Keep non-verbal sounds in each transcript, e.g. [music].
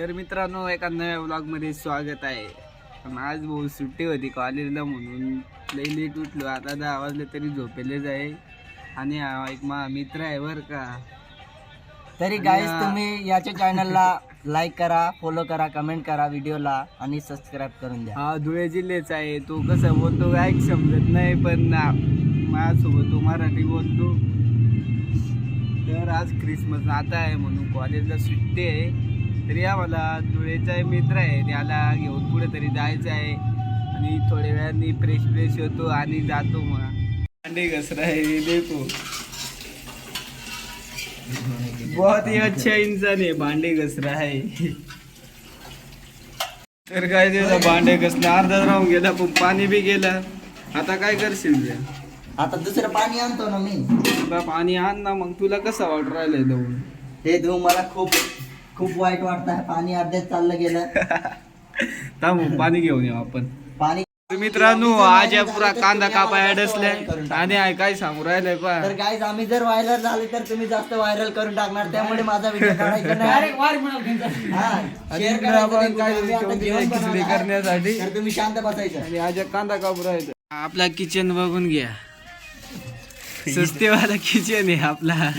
तर मित्रांनो एका नव्या ब्लॉगमध्ये स्वागत आहे. आज भाऊ सुट्टी होती कॉलेजला म्हणून. लई लेट उठलो. आता दहा वाजले तरी झोपेलेच आहे. आणि हा एक मा मित्र आहे बरं का. तरी गाईज तुम्ही याच्या चॅनलला लाईक करा फॉलो करा कमेंट करा व्हिडिओला आणि सबस्क्राईब करून द्या. हा धुळे जिल्ह्याचा आहे. तो कसं बोलतो काय समजत नाही पण ना- माझ्यासोबत तो मराठी बोलतो. तर आज क्रिसमस आता आहे म्हणून कॉलेजला सुट्टी आहे. तरी आम्हाला धुळेचा मित्र आहे त्याला घेऊन कुठेतरी जायचं आहे. आणि थोड्या वेळाने फ्रेश फ्रेश होतो आणि जातो मग भांडे घसरा है देखो. बहुत ही अच्छा इंसान है भांडे घसरा है तर काय ते भांडे घसलं अर्धा राहून गेला पण पाणी बी गेलं. आता काय करशील ते? आता दुसरं पाणी आणतो ना मी. तुला पाणी आण ना मग तुला कसं वाटू राहिलंय जाऊन हे धुवू मला खूप खूप वाईट वाटत आहे पाणी अर्ध्यात चाललं गेलं. [laughs] थांबू पाणी घेऊन येऊ आपण. पाणी तर मित्रांनो आज या पुरा कांदा कापाय अडसलाय आणि आहे काय सांगू राहिलंय पा तर गाईज आम्ही जर व्हायरल झाले तर तुम्ही जास्त व्हायरल करून टाकणार. त्यामुळे माझा व्हिडिओ काढायचा नाही. हा, आणि share आपण. काय आम्ही आता ठेवलेलं जेवण आहे खिचडी बनवणार. आहे. करण्यासाठी. तर तुम्ही शांत बसायचं. आणि आज कांदा कापू राहिलं आपला किचन बघून घ्या. [laughs] सस्तेवाला किचन आहे आपला.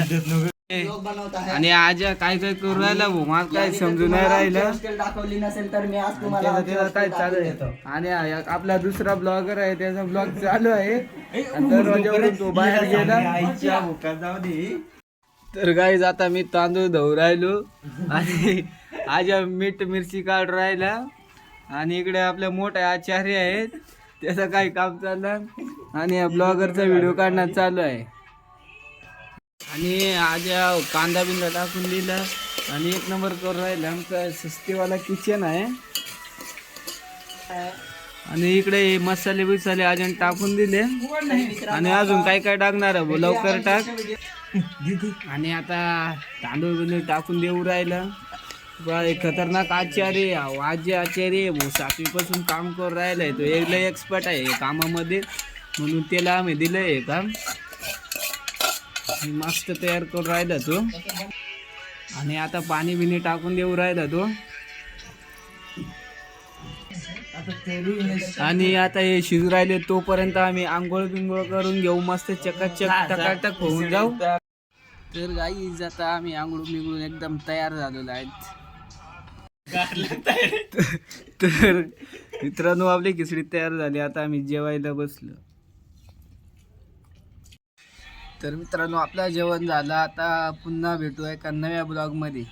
आणि आज काय काय करू राहिला भाऊ? मला काय समजून नाही राहिलं. दाखवली नसेल तर मी आज तुम्हाला काय चालू. आहे आणि आपला दुसरा ब्लॉगर आहे त्याचा ब्लॉग [laughs] चालू आहे. आणि दरवाजावरून तो बाहेर गेला. तर गाईज आता मी तांदूळ धुवू राहिलो. आणि आज मीठ मिरची काढ राहिला. आणि इकडे आपले मोठे आचार्य आहेत. त्याचं काही काम चाललं आणि या ब्लॉगरचा व्हिडिओ काढण्यात चालू आहे. आणि आज कांदा बिंदा टाकून दिला. आणि एक नंबर करून राहिला. आमचा सस्तेवाला किचन आहे. आणि इकडे मसाले बिसाले अजून टाकून दिले. आणि अजून काय काय टाकणार आहे? लवकर टाक. आणि आता तांदूळ बिंदूळ टाकून देऊ राहिलं. बा, खतरनाक आचार्य आहे. आजी आचार्य भाऊ सातवीपासून काम करून राहिलाय. तो एक एक्सपर्ट आहे कामामध्ये. म्हणून त्याला आम्ही दिलं आहे काम. मस्त तयार करून राहिला तो. आणि आता पाणी बिणी टाकून देऊ राहिला तो. आणि आता हे शिजू राहिले तोपर्यंत आम्ही आंघोळ बिंघोळ करून घेऊ मस्त चकाचक टकाटक होऊन जाऊ. तर गाई आता आम्ही आंघोळ बिंघोळून एकदम तयार झालेलो आहेत. तर मित्रांनो आपली खिचडी तयार झाली. आता आम्ही जेवायला बसलो. तर मित्रांनो आपलं जेवण झालं. आता पुन्हा भेटू एका नव्या ब्लॉगमध्ये.